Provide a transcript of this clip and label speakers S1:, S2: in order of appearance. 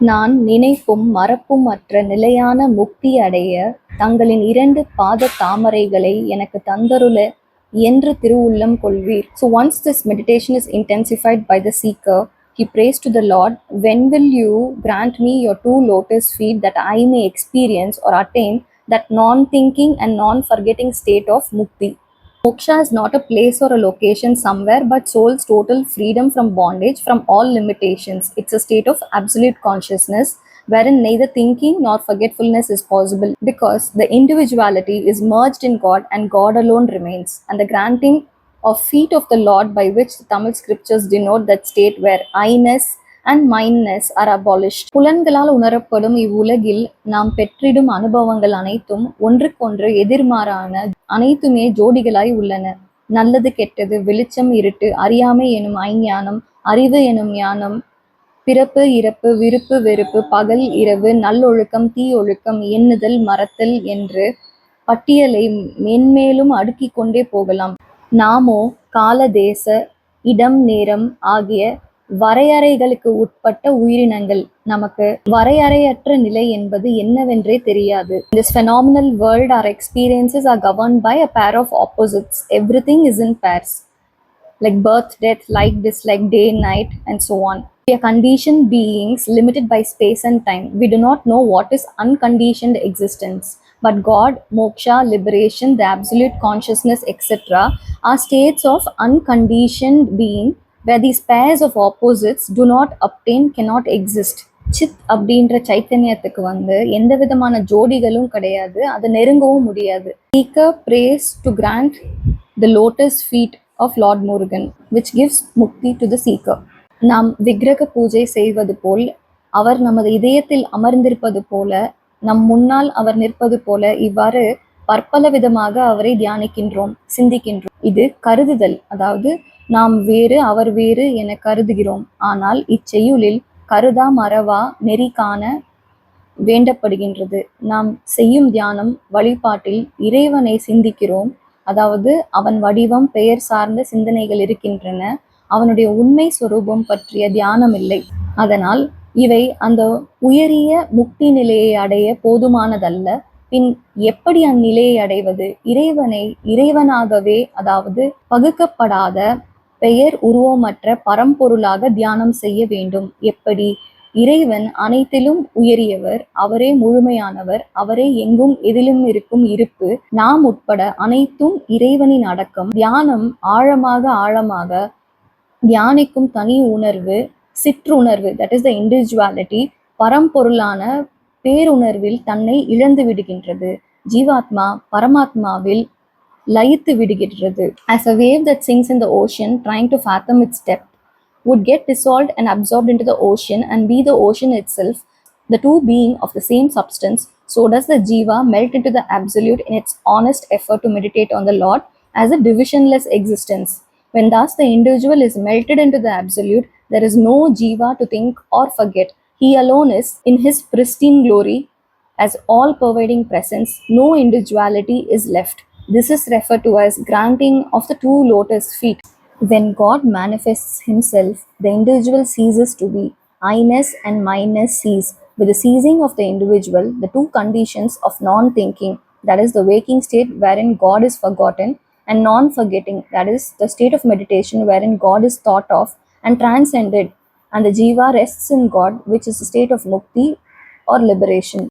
S1: நான் நினைப்பும் மறப்பும் அற்ற நிலையான முக்தி அடைய தங்களின் இரண்டு பாத தாமரைகளை எனக்கு தந்தருள என்று திருவுள்ளம் கொள்வீர் so once this meditation is intensified by the seeker he prays to the lord when will you grant me your two lotus feet that I may experience or attain that non thinking and non forgetting state of mukti Moksha is not a place or a location somewhere, but soul's total freedom from bondage, from all limitations. It's a state of absolute consciousness wherein neither thinking nor forgetfulness is possible because the individuality is merged in God and God alone remains. And the granting of feet of the Lord by which the Tamil scriptures denote that state where I-ness and mindness are abolished புலன்களால் உணரப்படும் இவ்வுலகில் நாம் பெற்றிடும் அனுபவங்கள் அனைத்தும் ஒன்றுக்கொன்று எதிர்மாறான அனைத்துமே ஜோடிகளாய் உள்ளன. நல்லது கெட்டது வெளிச்சம் இருட்டு அறியாமை எனும் ஐஞானம் அறிவு எனும் ஞானம் பிறப்பு இறப்பு விருப்பு வெறுப்பு பகல் இரவு நல்லொழுக்கம் தீயொழுக்கம் எண்ணுதல் மறத்தல் என்று பட்டியலை மென்மேலும் அடுக்கிக் கொண்டே போகலாம். நாமோ கால தேச இடம் நேரம் ஆகிய வரையறைகளுக்கு உட்பட்ட உயிரினங்கள் நமக்கு வரையறையற்ற நிலை என்பது என்னவென்றே தெரியாது this phenomenal world our experiences are governed by a pair of opposites everything is in pairs like birth death like dislike day night and so on we are conditioned beings limited by space and time we do not know what is unconditioned existence but god moksha liberation the absolute consciousness etc are states of unconditioned being where these pairs of opposites do not obtain cannot exist Sid அப்படின்ற சைத்தன்யத்துக்கு வந்து எந்த விதமான ஜோடிகளும் கிடையாது. அதை நெருங்கவும் முடியாது. Seeker prays to grant the lotus feet of lord Murugan which gives mukti to the seeker நாம் விக்கிரக பூஜை செய்வது போல் அவர் நமது இதயத்தில் அமர்ந்திருப்பது போல நம் முன்னால் அவர் நிற்பது போல இவ்வாறு பற்பல விதமாக அவரை தியானிக்கின்றோம் சிந்திக்கின்றோம். இது கருதுதல். அதாவது நாம் வேறு அவர் வேறு என கருதுகிறோம். ஆனால் இச்செய்யுளில் கருதா மறவா நெறி காண வேண்டப்படுகின்றது. நாம் செய்யும் தியானம் வழிபாட்டில் இறைவனை சிந்திக்கிறோம். அதாவது அவன் வடிவம் பெயர் சார்ந்த சிந்தனைகள் இருக்கின்றன. அவனுடைய உண்மை சுரூபம் பற்றிய தியானம் இல்லை அதனால் இவை அந்த உயரிய முக்தி நிலையை அடைய போதுமானதல்ல. பின் எப்படி அந்நிலையை அடைவது? இறைவனை இறைவனாகவே அதாவது பகுக்கப்படாத பெயர் உருவமற்ற பரம்பொருளாக தியானம் செய்ய வேண்டும். எப்படி? இறைவன் அனைத்திலும் உயரியவர் அவரே முழுமையானவர் அவரே எங்கும் எதிலும் இருக்கும் இருப்பு நாம் உட்பட அனைத்தும் இறைவனின் அடக்கம். தியானம் ஆழமாக ஆழமாக தியானிக்கும் தனி உணர்வு சிற்றுணர்வு தட் இஸ் த இண்டிவிஜுவாலிட்டி பரம்பொருளான பேருணர்வில் தன்னை இழந்து விடுகின்றது ஜீவாத்மா பரமாத்மாவில் லயித்து விடுகின்றது as a wave that sinks in the ocean trying to fathom its depth would get dissolved and absorbed into the ocean and be the ocean itself the two being of the same substance so does the jiva melt into the absolute in its honest effort to meditate on the lord as a divisionless existence when thus the individual is melted into the absolute there is no jiva to think or forget he alone is in his pristine glory as all pervading presence no individuality is left this is referred to as granting of the two lotus feet. When God manifests himself, the individual ceases to be. I-ness and mindness cease. With the ceasing of the individual, the two conditions of non-thinking, that is the waking state wherein God is forgotten, and non-forgetting, that is the state of meditation wherein God is thought of and transcended, and the jiva rests in God, which is a state of mukti or liberation.